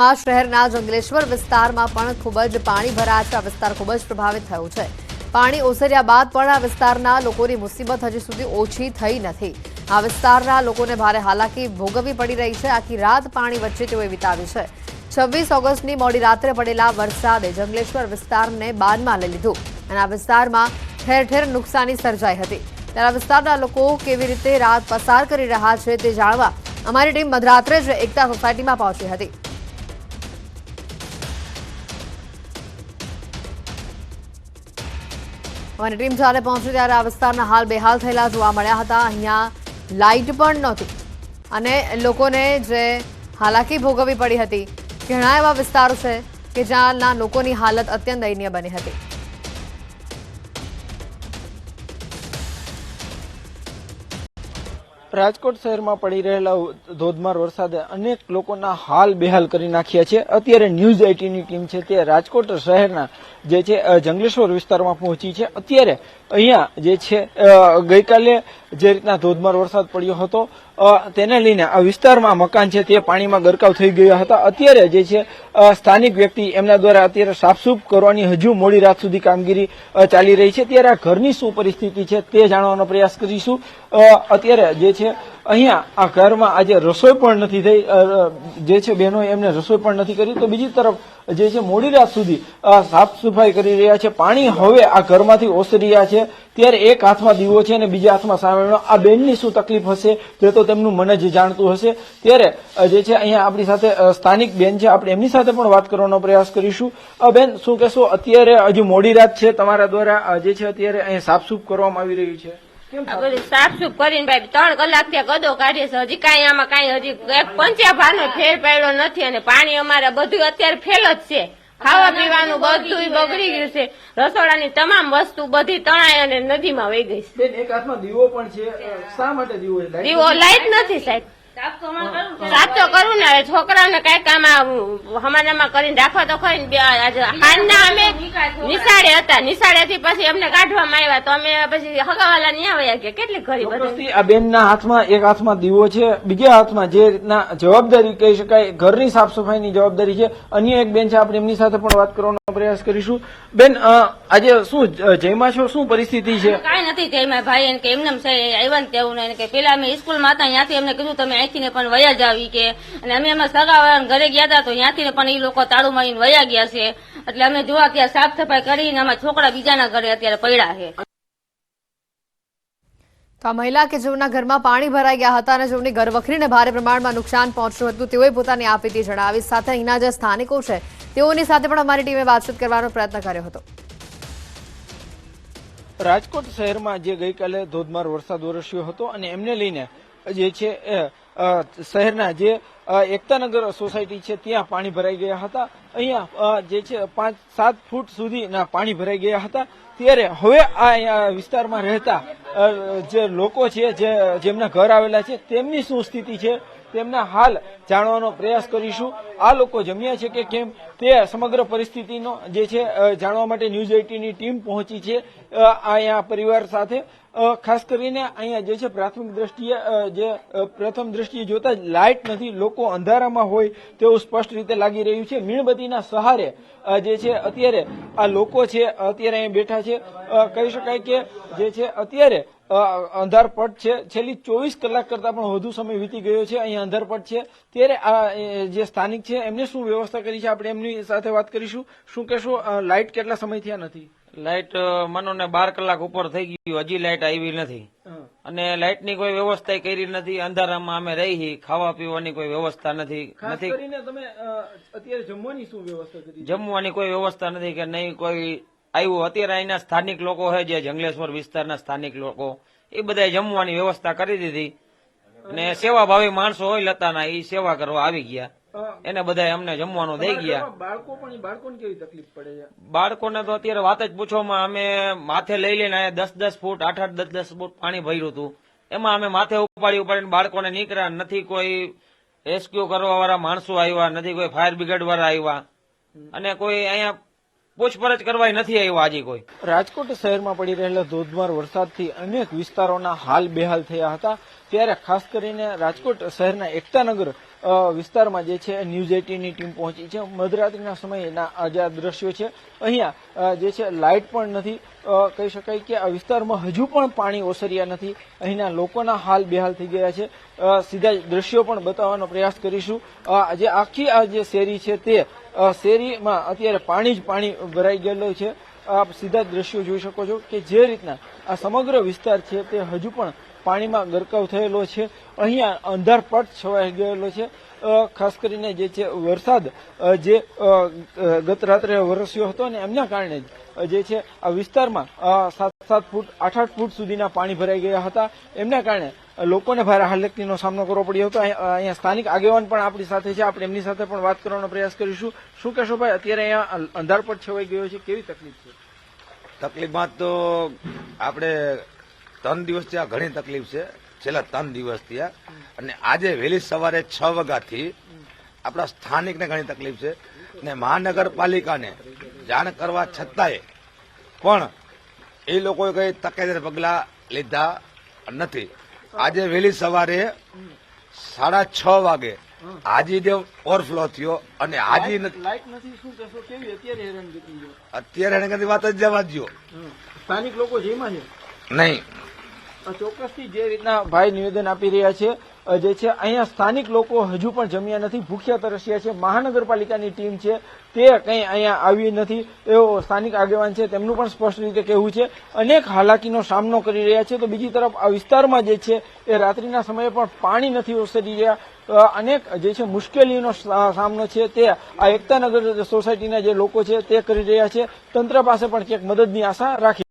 માં શહેરના જંગલેશ્વર વિસ્તારમાં પણ ખૂબ જ પાણી ભરાયા છે. આ વિસ્તાર ખૂબ જ પ્રભાવિત થયો છે. પાણી ઓસર્યા બાદ પણ આ વિસ્તારના લોકોની મુસીબત હજી સુધી ઓછી થઈ નથી. આ વિસ્તારના લોકોને ભારે હાલાકી ભોગવવી પડી રહી છે. આખી રાત પાણી વચ્ચે તેઓએ વિતાવી છે. છવ્વીસ ઓગસ્ટની મોડી રાત્રે પડેલા વરસાદે જંગલેશ્વર વિસ્તારને બાનમાં લઈ લીધું અને આ વિસ્તારમાં ઠેર ઠેર નુકસાની સર્જાઈ હતી. ત્યારે વિસ્તારના લોકો કેવી રીતે રાત પસાર કરી રહ્યા છે તે જાણવા અમારી ટીમ મધરાત્રે જ એકતા સોસાયટીમાં પહોંચી હતી. અમારી ટીમ જ્યારે પહોંચી ત્યારે આ વિસ્તારના હાલ બેહાલ થયેલા જોવા મળ્યા હતા. અહીંયા લાઇટ પણ નહોતી. અને લોકોને જે હાલાકી ભોગવવી પડી હતી, ઘણા એવા વિસ્તારો છે કે જ્યાંના લોકોની હાલત અત્યંત દયનીય બની હતી. રાજકોટ શહેરમાં પડી રહેલા ધોધમાર વરસાદે અનેક લોકોના હાલ બેહાલ કરી નાખ્યા છે. અત્યારે ન્યૂઝ એટીની ટીમ છે તે રાજકોટ શહેરના જે છે જંગલેશ્વર વિસ્તારમાં પહોંચી છે. અત્યારે અહીંયા જે છે ગઈકાલે જે રીતના ધોધમાર વરસાદ પડ્યો હતો તેને લઈને આ વિસ્તારમાં મકાન છે તે પાણીમાં ગરકાવ થઈ ગયા હતા. અત્યારે જે છે સ્થાનિક વ્યક્તિ એમના દ્વારા અત્યારે સાફસૂફ કરવાની હજુ મોડી રાત સુધી કામગીરી ચાલી રહી છે. ત્યારે આ ઘરની શું પરિસ્થિતિ છે તે જાણવાનો પ્રયાસ કરીશું. અત્યારે જે છે. અહીંયા આ ઘરમાં આજે રસોઈ પણ નથી થઈ જે છે બહેનો એમને રસોઈ પણ નથી કરી. તો બીજી તરફ જે છે મોડી રાત સુધી સાફ સફાઈ કરી રહ્યા છે. પાણી હવે આ ઘરમાંથી ઓસરી રહ્યા છે. ત્યારે એક હાથમાં દીવો છે અને બીજા હાથમાં સામેનો. આ બેનની શું તકલીફ હશે? તે તો તેમનું મન જ જાણતું હશે. ત્યારે જે છે અહીંયા આપણી સાથે સ્થાનિક બેન છે. આપણે એમની સાથે પણ વાત કરવાનો પ્રયાસ કરીશું. બેન, શું કહેશો? અત્યારે હજુ મોડી રાત છે. તમારા દ્વારા જે છે અત્યારે અહીંયા સાફસૂફ કરવામાં આવી રહ્યું છે. આ બધું સાફસૂફ કરીને ભાઈ ત્રણ કલાક ત્યાં ગદો કાઢીએ છે. હજી કાંઈ આમાં કાંઈ હજી એક પંચા ભાનો ફેર પડ્યો નથી અને પાણી અમારે બધું અત્યારે ફેલ જ છે. ખાવા પીવાનું બધું બગડી ગયું છે. રસોડાની તમામ વસ્તુ બધી તણાઈ અને નદીમાં વહી ગઈ છે. એક હાથમાં દીવો પણ છે. શા માટે દીવો દીવો લાઈટ નથી સાહેબ. સાચો કરું ને છોકરાને કઈ કામ હમાનામાં કરીને રાખો તો ખરી ને બે અમે નિશાળે હતા નિશાળેથી પછી અમને કાઢવામાં આવ્યા તો અમે પછી હગાવાલા નહીં આવ્યા કે કેટલી ઘરી બધી? આ બેન ના હાથમાં એક હાથમાં દીવો છે બીજા હાથમાં જે રીતના જવાબદારી કહી શકાય ઘરની સાફ સફાઈની જવાબદારી છે. અન્ય એક બેન છે આપણે એમની સાથે પણ વાત કરવાનો પ્રયાસ કરીશું. બેન આજે શું જયમાં છો? શું પરિસ્થિતિ છે? કાંઈ નથી જયમાં ભાઈ એને કે એમને એમ છે આવ્યા ને તેવું નહીં કે પેલા અમે સ્કૂલમાં હતા ત્યાંથી અમને કીધું તમે અહીંથી ને પણ વયા જાવ કે. અને અમે એમાં સગાવાળાના ઘરે ગયા હતા તો ત્યાંથી ને પણ એ લોકો તાળું મારીને વયા ગયા છે. એટલે અમે જોવા ત્યાં સાફ સફાઈ કરીને અમારા છોકરા બીજાના ઘરે અત્યારે પડ્યા છે. તો આ મહિલા કે જેઓના ઘરમાં પાણી ભરાઈ ગયા હતા અને જેઓની ઘરવખરીને ભારે પ્રમાણમાં નુકસાન પહોંચ્યું હતું તેઓએ પોતાની આપીતી જણાવી. સાથે અહીંના જે સ્થાનિકો છે તેઓની સાથે પણ અમારી ટીમે વાતચીત કરવાનો પ્રયત્ન કર્યો હતો. રાજકોટ શહેરમાં જે ગઈકાલે ધોધમાર વરસાદ વરસ્યો હતો અને એમને લઈને જે છે શહેરના જે એકતાનગર સોસાયટી છે, ત્યાં પાણી ભરાઈ ગયા હતા. અહીંયા જે છે, પાંચ, સાત ફૂટ સુધીના પાણી ભરાઈ ગયા હતા. ત્યારે હવે આ વિસ્તારમાં રહેતા જે લોકો છે, જે, જેમના ઘર આવેલા છે, તેમની શું સ્થિતિ છે? તેમના હાલ જાણવાનો પ્રયાસ કરીશું. આ લોકો જમ્યા છે કે કેમ? તે સમગ્ર પરિસ્થિતિનો જે છે જાણવા માટે ન્યૂઝ એટીની ટીમ પહોંચી છે આ પરિવાર સાથે. ખાસ કરીને અહીંયા જે છે પ્રાથમિક દ્રષ્ટિએ જે પ્રથમ દ્રષ્ટિએ જોતા જ લાઇટ નથી, લોકો અંધારામાં હોય તેવું સ્પષ્ટ રીતે લાગી રહ્યું છે. મીણબત્તીના સહારે જે છે અત્યારે આ લોકો છે, અત્યારે અહીંયા બેઠા છે. કહી શકાય કે જે છે અત્યારે અંધારપટ છે. છેલ્લી ચોવીસ કલાક કરતા પણ વધુ સમય વીતી ગયો છે અહીંયા અંધારપટ છે. ત્યારે આ જે સ્થાનિક છે એમને શું વ્યવસ્થા કરી છે? આપણે એમની સાથે વાત કરીશું. શું કહેશું? લાઇટ કેટલા સમય થયા નથી? લાઇટ મનો ને બાર કલાક ઉપર થઈ ગયું હજી લાઇટ આવી નથી. અને લાઇટની કોઈ વ્યવસ્થા કરી નથી. અંધારામાં અમે રહી ખાવા પીવાની કોઈ વ્યવસ્થા નથી. નથી. કરીને તમે અ, અત્યારે જમવાની શું વ્યવસ્થા કરી જમવાની કોઈ વ્યવસ્થા નથી કે નહીં કોઈ આવ્યું. અત્યારે અહીંના સ્થાનિક લોકો છે જે જંગલેશ્વર વિસ્તારના સ્થાનિક લોકો એ બધા જમવાની વ્યવસ્થા કરી દીધી. અને સેવાભાવી માણસો હોય લતાના એ સેવા કરવા આવી ગયા. એને બધા અમને જમવાનું દઈ ગયા. બાળકો પણ બાળકોને કેવી તકલીફ પડે છે? બાળકોને તો અત્યારે વાત જ પૂછવામાં અમે માથે લઈ લઈને દસ દસ ફૂટ આઠ આઠ દસ દસ ફૂટ પાણી ભર્યું હતું. એમાં અમે માથે ઉપાડી ઉપાડીને બાળકોને નીકળ્યા. નથી કોઈ રેસ્ક્યુ કરવા વાળા માણસો આવ્યા નથી કોઈ ફાયર બ્રિગેડ વાળા આવ્યા. અને કોઈ અહીંયા પૂછપરછ કરવા નથી આવ્યો હજી કોઈ. રાજકોટ શહેરમાં પડી રહેલા ધોધમાર વરસાદથી અનેક વિસ્તારોના હાલ બેહાલ થયા હતા. ત્યારે ખાસ કરીને રાજકોટ શહેરના એકતાનગર વિસ્તારમાં જે છે, ન્યૂઝ એટીનની ટીમ પહોંચી છે. મધરાત્રિના સમયના આ દ્રશ્યો છે, અહીંયા જે છે, લાઇટ પણ નથી. કહી શકાય કે આ વિસ્તારમાં હજુ પણ પાણી ઓસર્યા નથી. અહીંના લોકોના હાલ બેહાલ થઈ ગયા છે. સીધા દ્રશ્યો પણ બતાવવાનો પ્રયાસ કરીશું. જે આખી આ જે શેરી છે તે શેરીમાં અત્યારે પાણી જ પાણી ભરાઈ ગયેલું છે. આપ સીધા દ્રશ્યો જોઈ શકો છો કે જે રીતના આ સમગ્ર વિસ્તાર છે તે હજુ પણ પાણીમાં ગરકાવ થયેલો છે. અહીંયા અંધારપટ છવાઈ ગયેલો છે. ખાસ કરીને જે છે વરસાદ જે ગત રાત્રે વરસ્યો હતો અને એમના કારણે જ છે આ વિસ્તારમાં સાત ફૂટ, આઠ આઠ ફૂટ સુધીના પાણી ભરાઈ ગયા હતા. એમના કારણે લોકોને ભારે હાલકતીનો સામનો કરવો પડ્યો હતો. અહીં- અહીંયા સ્થાનિક આગેવાન પણ આપણી સાથે છે. આપણે એમની સાથે પણ વાત કરવાનો પ્રયાસ કરીશું. શું કહેશો ભાઈ? અત્યારે અહીંયા અંધારપટ છવાઈ ગયો છે. કેવી તકલીફ છે? તકલીફમાં તો આપણે ત્રણ દિવસ ત્યાં ઘણી તકલીફ છે. છેલ્લા ત્રણ દિવસ ત્યાં. અને આજે વહેલી સવારે છ વાગ્યાથી આપણા સ્થાનિકને ઘણી તકલીફ છે. અને મહાનગરપાલિકાને જાણ કરવા છતાંય પણ એ લોકોએ કઈ તકેદાર પગલા લીધા નથી. આજે વહેલી સવારે સાડા છ વાગે હાજી દેવ ઓવરફ્લો થયો અને હાજી નથી. લાઈટ નથી શું કહેશો? કેવી અત્યારે હેરાનગતિ વાત જ જવા દો સ્થાનિક લોકો જેમાં છે? નહીં. ચોક્કસ ચોક્કસથી જે રીતના ભાઈ નિવેદન આપી રહ્યા છે જે છે, અહીંયા સ્થાનિક લોકો હજુ પણ જમ્યા નથી, ભૂખ્યા તરસ્યા છે, મહાનગરપાલિકાની ટીમ છે, તે કંઈ અહીંયા આવી નથી. એવો સ્થાનિક આગેવાન છે, તેમનું પણ સ્પષ્ટ રીતે કહેવું છે, અનેક હાલાકીનો સામનો કરી રહ્યા છે. તો બીજી તરફ આ વિસ્તારમાં જે છે, એ રાત્રિના સમયે પણ પાણી નથી ઓસરી રહ્યા. અનેક જે છે, મુશ્કેલીનો સામનો છે, તે આ એકતાનગર સોસાયટીના જે લોકો છે, તે કરી રહ્યા છે. તંત્ર પાસે પણ ક્યાંક મદદની આશા રાખી